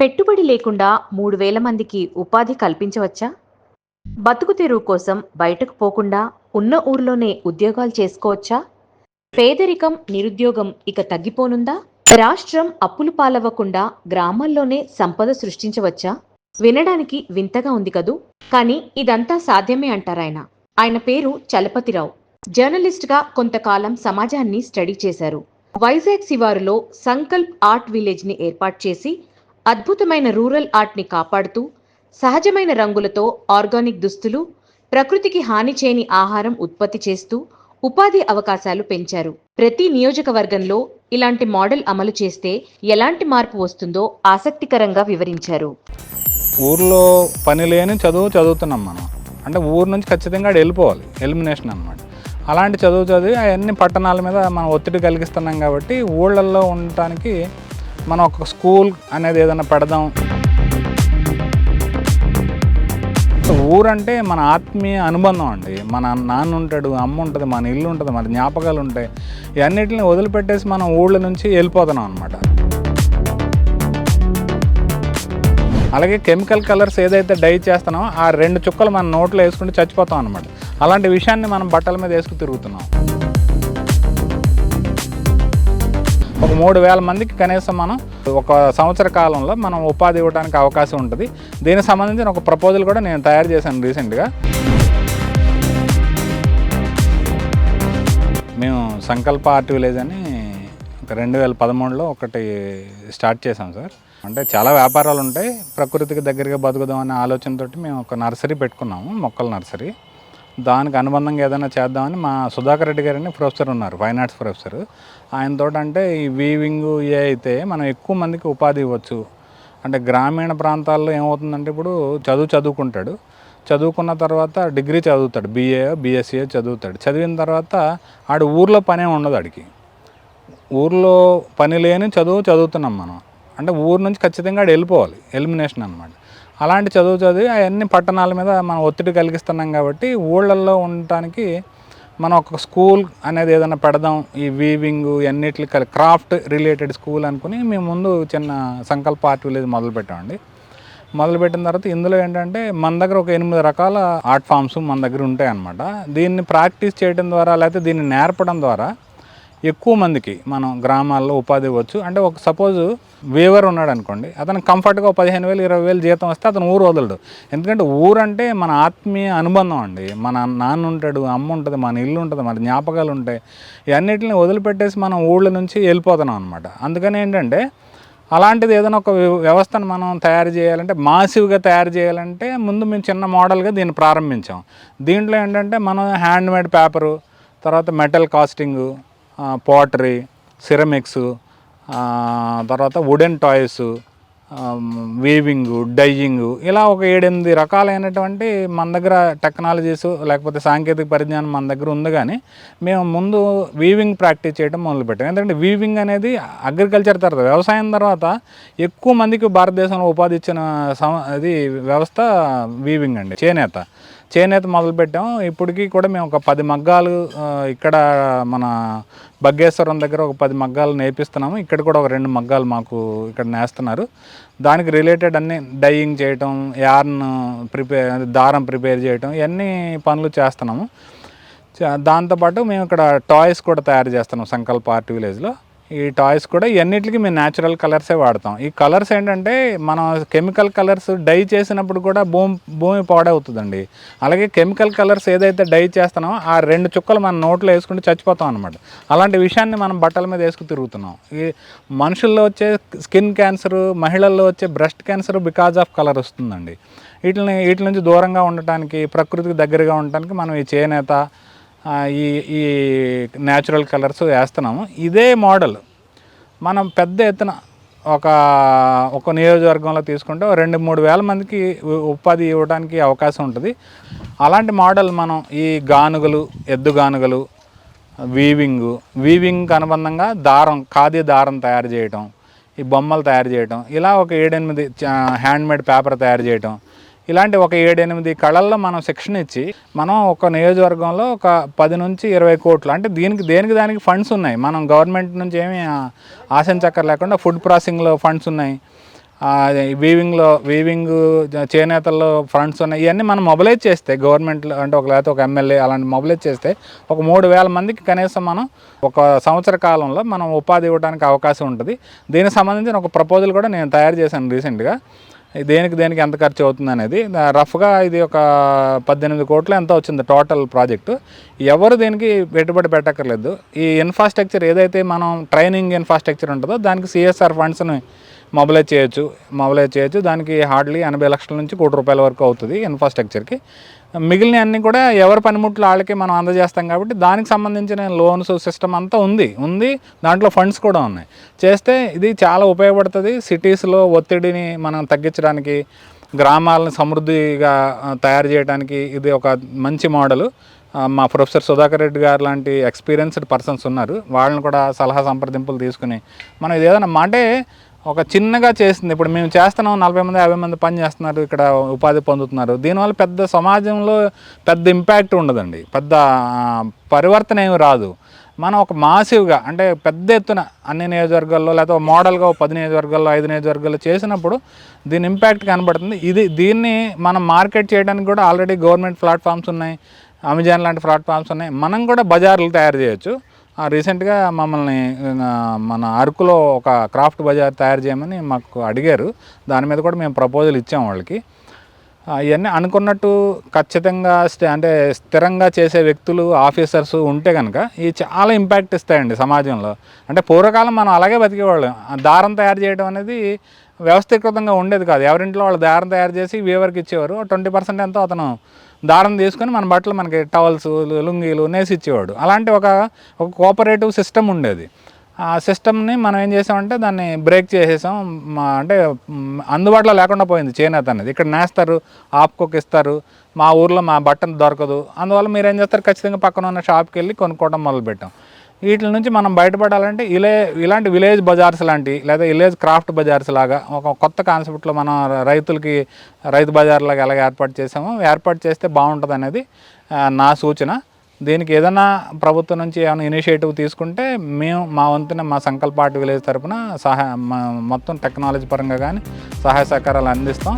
పెట్టుబడి లేకుండా మూడు వేల మందికి ఉపాధి కల్పించవచ్చా? బతుకు తెరువు కోసం బయటకు పోకుండా ఉన్న ఊర్లోనే ఉద్యోగాలు చేసుకోవచ్చా? పేదరికం నిరుద్యోగం ఇక తగ్గిపోనుందా? రాష్ట్రం అప్పులు పాలవ్వకుండా గ్రామాల్లోనే సంపద సృష్టించవచ్చా? వినడానికి వింతగా ఉంది కదూ? కానీ ఇదంతా సాధ్యమే అంటారాయన ఆయన పేరు చలపతిరావు. జర్నలిస్ట్గా కొంతకాలం సమాజాన్ని స్టడీ చేశారు. వైజాగ్ శివారులో సంకల్ప్ ఆర్ట్ విలేజ్ని ఏర్పాటు చేసి అద్భుతమైన రూరల్ ఆర్ట్ని కాపాడుతూ సహజమైన రంగులతో ఆర్గానిక్ దుస్తులు ప్రకృతికి హాని చేయని ఆహారం ఉత్పత్తి చేస్తూ ఉపాధి అవకాశాలు పెంచారు. ప్రతి నియోజకవర్గంలో ఇలాంటి మోడల్ అమలు చేస్తే ఎలాంటి మార్పు వస్తుందో ఆసక్తికరంగా వివరించారు. ఊర్లో పని లేని చదువు చదువుతున్నాం మనం. అంటే ఊరు నుంచి ఖచ్చితంగా వెళ్ళిపోవాలి. ఎలిమినేషన్ అనమాట అలాంటి చదువు చదివి అవన్నీ పట్టణాల మీద మనం ఒత్తిడి కలిగిస్తున్నాం కాబట్టి ఊళ్ళల్లో ఉండటానికి మనం ఒక స్కూల్ అనేది ఏదైనా పెడదాం. ఊరంటే మన ఆత్మీయ అనుబంధం అండి. మన నాన్న ఉంటాడు అమ్మ ఉంటుంది మన ఇల్లు ఉంటుంది మన జ్ఞాపకాలు ఉంటాయి. ఇవన్నిటిని వదిలిపెట్టేసి మనం ఊళ్ళ నుంచి వెళ్ళిపోతున్నాం అనమాట అలాగే కెమికల్ కలర్స్ ఏదైతే డై చేస్తున్నామో ఆ రెండు చుక్కలు మన నోట్లో వేసుకుంటే చచ్చిపోతాం అనమాట అలాంటి విషయాన్ని మనం బట్టల మీద వేసుకుని తిరుగుతున్నాం. ఒక మూడు వేల మందికి కనీసం మనం ఒక సంవత్సర కాలంలో మనం ఉపాధి ఇవ్వడానికి అవకాశం ఉంటుంది. దీనికి సంబంధించిన ఒక ప్రపోజల్ కూడా నేను తయారు చేశాను రీసెంట్గా మేము సంకల్ప ఆర్ట్ విలేజ్ అని ఒక రెండు వేల పదమూడులో ఒకటి స్టార్ట్ చేసాం సార్. అంటే చాలా వ్యాపారాలు ఉంటాయి. ప్రకృతికి దగ్గరగా బతుకుదాం అనే ఆలోచనతోటి మేము ఒక నర్సరీ పెట్టుకున్నాము మొక్కల నర్సరీ. దానికి అనుబంధంగా ఏదైనా చేద్దామని మా సుధాకర్ రెడ్డి గారని ప్రొఫెసర్ ఉన్నారు ఫైన్ ఆర్ట్స్ ప్రొఫెసర్. ఆయనతో అంటే ఈ వీవింగ్ ఏ అయితే మనం ఎక్కువ మందికి ఉపాధి ఇవ్వచ్చు. అంటే గ్రామీణ ప్రాంతాల్లో ఏమవుతుందంటే ఇప్పుడు చదువు చదువుకుంటాడు. చదువుకున్న తర్వాత డిగ్రీ చదువుతాడు బీఏ బీఎస్సీ చదువుతాడు. చదివిన తర్వాత ఆడు ఊర్లో పనే ఉండదు ఆడికి. ఊర్లో పని లేని చదువు చదువుతున్నాం మనం. అంటే ఊరు నుంచి ఖచ్చితంగా ఆడు వెళ్ళిపోవాలి ఎలిమినేషన్ అనమాట అలాంటి చదువు చదివి అవన్నీ పట్టణాల మీద మనం ఒత్తిడి కలిగిస్తున్నాం కాబట్టి ఊళ్ళల్లో ఉండటానికి మనం ఒక స్కూల్ అనేది ఏదైనా పెడదాం ఈ వీవింగ్ అన్నిటి క్రాఫ్ట్ రిలేటెడ్ స్కూల్ అనుకుని మేము ముందు చిన్న సంకల్ప ఆర్ట్ విలేజ్ మొదలుపెట్టామండి మొదలుపెట్టిన తర్వాత ఇందులో ఏంటంటే మన దగ్గర ఒక ఎనిమిది రకాల ఆర్ట్ ఫామ్స్ మన దగ్గర ఉంటాయి అన్నమాట దీన్ని ప్రాక్టీస్ చేయడం ద్వారా లేకపోతే దీన్ని నేర్పడం ద్వారా ఎక్కువ మందికి మనం గ్రామాల్లో ఉపాధి ఇవ్వచ్చు. అంటే ఒక సపోజ్ వేవర్ ఉన్నాడు అనుకోండి అతను కంఫర్ట్గా పదిహేను వేలు ఇరవై వేలు జీతం వస్తే అతను ఊరు వదలడు. ఎందుకంటే ఊరు అంటే మన ఆత్మీయ అనుబంధం అండి. మన నాన్న ఉంటాడు అమ్మ ఉంటుంది మన ఇల్లు ఉంటుంది మన జ్ఞాపకాలు ఉంటాయి. ఇవన్నిటిని వదిలిపెట్టేసి మనం ఊళ్ళ నుంచి వెళ్ళిపోతున్నాం అనమాట అందుకని ఏంటంటే అలాంటిది ఏదైనా ఒక వ్యవస్థను మనం తయారు చేయాలంటే మాసివ్గా తయారు చేయాలంటే ముందు మేము చిన్న మోడల్గా దీన్ని ప్రారంభించాం. దీంట్లో ఏంటంటే మనం హ్యాండ్ మేడ్ పేపరు తర్వాత మెటల్ కాస్టింగు పోటరీ సిరమిక్స్ తర్వాత వుడెన్ టాయ్స్ వీవింగ్ డైయింగ్ ఇలా ఒక ఏడెనిమిది రకాలైనటువంటి మన దగ్గర టెక్నాలజీస్ లేకపోతే సాంకేతిక పరిజ్ఞానం మన దగ్గర ఉంది కానీ మేము ముందు వీవింగ్ ప్రాక్టీస్ చేయడం మొదలుపెట్టాం. ఎందుకంటే వీవింగ్ అనేది అగ్రికల్చర్ తర్వాత వ్యవసాయం తర్వాత ఎక్కువ మందికి భారతదేశంలో ఉపాధి ఇచ్చిన సమ అది వ్యవస్థ వీవింగ్ అండి చేనేత. చేనేత మొదలుపెట్టాం. ఇప్పటికీ కూడా మేము ఒక పది మగ్గాలు ఇక్కడ మన బగ్గేశ్వరం దగ్గర ఒక పది మగ్గాలు నేర్పిస్తున్నాము ఇక్కడ కూడా ఒక రెండు మగ్గాలు మాకు ఇక్కడ నేస్తున్నారు. దానికి రిలేటెడ్ అన్ని డైయింగ్ చేయటం యార్న్ ప్రిపేర్ దారం ప్రిపేర్ చేయటం ఇవన్నీ పనులు చేస్తున్నాము. దాంతోపాటు మేము ఇక్కడ టాయ్స్ కూడా తయారు చేస్తున్నాం సంకల్ప ఆర్ట్ విలేజ్లో. ఈ టాయ్స్ కూడా ఇవన్నిటికి మేము న్యాచురల్ కలర్సే వాడతాం. ఈ కలర్స్ ఏంటంటే మనం కెమికల్ కలర్స్ డై చేసినప్పుడు కూడా భూమి భూమి పాడవుతుందండి. అలాగే కెమికల్ కలర్స్ ఏదైతే డై చేస్తున్నామో ఆ రెండు చుక్కలు మన నోట్లో వేసుకుంటే చచ్చిపోతాం అనమాట అలాంటి విషయాన్ని మనం బట్టల మీద వేసుకుని తిరుగుతున్నాం. ఈ మనుషుల్లో వచ్చే స్కిన్ క్యాన్సర్ మహిళల్లో వచ్చే breast cancer because of colour వస్తుందండి. వీటిని వీటి నుంచి దూరంగా ఉండటానికి ప్రకృతికి దగ్గరగా ఉండటానికి మనం ఈ చేనేత ఈ ఈ న్యాచురల్ కలర్స్ వేస్తున్నాము. ఇదే మోడల్ మనం పెద్ద ఎత్తున ఒక ఒక నియోజకవర్గంలో తీసుకుంటే రెండు మూడు వేల మందికి ఉపాధి ఇవ్వడానికి అవకాశం ఉంటుంది. అలాంటి మోడల్ మనం ఈ గానుగలు ఎద్దు గానుగలు వీవింగ్ వీవింగ్కి అనుబంధంగా దారం ఖాదీ దారం తయారు చేయటం ఈ బొమ్మలు తయారు చేయటం ఇలా ఒక ఏడెనిమిది హ్యాండ్మేడ్ పేపర్ తయారు చేయటం ఇలాంటి ఒక ఏడెనిమిది కళల్లో మనం శిక్షణ ఇచ్చి మనం ఒక నియోజకవర్గంలో ఒక పది నుంచి ఇరవై కోట్లు అంటే దీనికి దేనికి దానికి ఫండ్స్ ఉన్నాయి. మనం గవర్నమెంట్ నుంచి ఏమీ ఆశించక్కర్ లేకుండా ఫుడ్ ప్రాసెసింగ్లో ఫండ్స్ ఉన్నాయి. వీవింగ్లో వీవింగ్ చేనేతల్లో ఫండ్స్ ఉన్నాయి. ఇవన్నీ మనం మొబిలైజ్ చేస్తే గవర్నమెంట్లో అంటే ఒక లేకపోతే ఒక ఎమ్మెల్యే అలాంటి మొబిలైజ్ చేస్తే ఒక మూడు వేల మందికి కనీసం మనం ఒక సంవత్సర కాలంలో మనం ఉపాధి ఇవ్వడానికి అవకాశం ఉంటుంది. దీనికి సంబంధించిన ఒక ప్రపోజల్ కూడా నేను తయారు చేశాను రీసెంట్గా దేనికి దేనికి ఎంత ఖర్చు అవుతుంది అనేది. రఫ్గా ఇది ఒక పద్దెనిమిది కోట్లు ఎంత వచ్చింది టోటల్ ప్రాజెక్టు. ఎవరు దీనికి పెట్టుబడి పెట్టక్కర్లేదు. ఈ ఇన్ఫ్రాస్ట్రక్చర్ ఏదైతే మనం ట్రైనింగ్ ఇన్ఫ్రాస్ట్రక్చర్ ఉంటుందో దానికి సిఎస్ఆర్ ఫండ్స్ని మొబిలైజ్ చేయొచ్చు మొబిలైజ్ చేయొచ్చు. దానికి హార్డ్లీ ఎనభై లక్షల నుంచి కోటి రూపాయల వరకు అవుతుంది ఇన్ఫ్రాస్ట్రక్చర్కి మిగిలిన అన్నీ కూడా ఎవరి పనిముట్లు వాళ్ళకి మనం అందజేస్తాం కాబట్టి దానికి సంబంధించిన లోన్స్ సిస్టమ్ అంతా ఉంది. ఉంది. దాంట్లో ఫండ్స్ కూడా ఉన్నాయి. చేస్తే ఇది చాలా ఉపయోగపడుతుంది. సిటీస్లో ఒత్తిడిని మనం తగ్గించడానికి గ్రామాలను సమృద్ధిగా తయారు చేయడానికి ఇది ఒక మంచి మోడలు. మా ప్రొఫెసర్ సుధాకర్ రెడ్డి గారు లాంటి ఎక్స్పీరియన్స్డ్ పర్సన్స్ ఉన్నారు. వాళ్ళని కూడా సలహా సంప్రదింపులు తీసుకుని మనం ఇది ఏదైనా మాటే అంటే ఒక చిన్నగా చేస్తుంది ఇప్పుడు మేము చేస్తున్నాం నలభై మంది యాభై మంది పని చేస్తున్నారు ఇక్కడ ఉపాధి పొందుతున్నారు. దీనివల్ల పెద్ద సమాజంలో పెద్ద ఇంపాక్ట్ ఉండదండి. పెద్ద పరివర్తన ఏమి రాదు. మనం ఒక మాసివ్గా అంటే పెద్ద ఎత్తున అన్ని నియోజకవర్గాల్లో లేకపోతే ఒక మోడల్గా పది నియోజకవర్గాల్లో ఐదు నియోజకవర్గాల్లో చేసినప్పుడు దీని ఇంపాక్ట్ కనబడుతుంది. ఇది దీన్ని మనం మార్కెట్ చేయడానికి కూడా ఆల్రెడీ గవర్నమెంట్ ప్లాట్ఫామ్స్ ఉన్నాయి. అమెజాన్ లాంటి ప్లాట్ఫామ్స్ ఉన్నాయి. మనం కూడా బజార్లు తయారు చేయొచ్చు. రీసెంట్గా మమ్మల్ని మన అరకులో ఒక క్రాఫ్ట్ బజార్ తయారు చేయమని మాకు అడిగారు. దాని మీద కూడా మేము ప్రపోజల్ ఇచ్చాం వాళ్ళకి. ఇవన్నీ అనుకున్నట్టు ఖచ్చితంగా అంటే స్థిరంగా చేసే వ్యక్తులు ఆఫీసర్స్ ఉంటే కనుక ఇవి చాలా ఇంపాక్ట్ ఇస్తాయండి సమాజంలో. అంటే పూర్వకాలం మనం అలాగే బతికేవాళ్ళం. దారం తయారు చేయడం అనేది వ్యవస్థీకృతంగా ఉండేది కాదు. ఎవరింట్లో వాళ్ళు దారం తయారు చేసి వీవర్కి ఇచ్చేవారు. ట్వంటీ పర్సెంట్ ఎంతో అతను దారం తీసుకొని మన బట్టలు మనకి టవల్స్ లుంగీలు నేసి ఇచ్చేవాడు. అలాంటి ఒక ఒక కోఆపరేటివ్ సిస్టమ్ ఉండేది. ఆ సిస్టమ్ని మనం ఏం చేసామంటే దాన్ని బ్రేక్ చేసేసాం. మా అంటే అందుబాటులో లేకుండా పోయింది చేనేత అనేది. ఇక్కడ నేస్తారు ఆపుకోకి ఇస్తారు. మా ఊర్లో మా బట్టను దొరకదు. అందువల్ల మీరు ఏం చేస్తారు? ఖచ్చితంగా పక్కన ఉన్న షాప్కి వెళ్ళి కొనుక్కోవడం మొదలుపెట్టాం. వీటి నుంచి మనం బయటపడాలంటే ఇలే ఇలాంటి విలేజ్ బజార్స్ లాంటి లేదా విలేజ్ క్రాఫ్ట్ బజార్స్ లాగా ఒక కొత్త కాన్సెప్ట్లో మనం రైతులకి రైతు బజార్ లాగా ఎలా ఏర్పాటు చేసామో ఏర్పాటు చేస్తే బాగుంటుంది అనేది నా సూచన. దీనికి ఏదైనా ప్రభుత్వం నుంచి ఏమైనా ఇనిషియేటివ్ తీసుకుంటే మేము మా వంతున మా సంకల్పాటి విలేజ్ తరపున సహాయ మొత్తం టెక్నాలజీ పరంగా కానీ సహాయ సహకారాలు అందిస్తాం.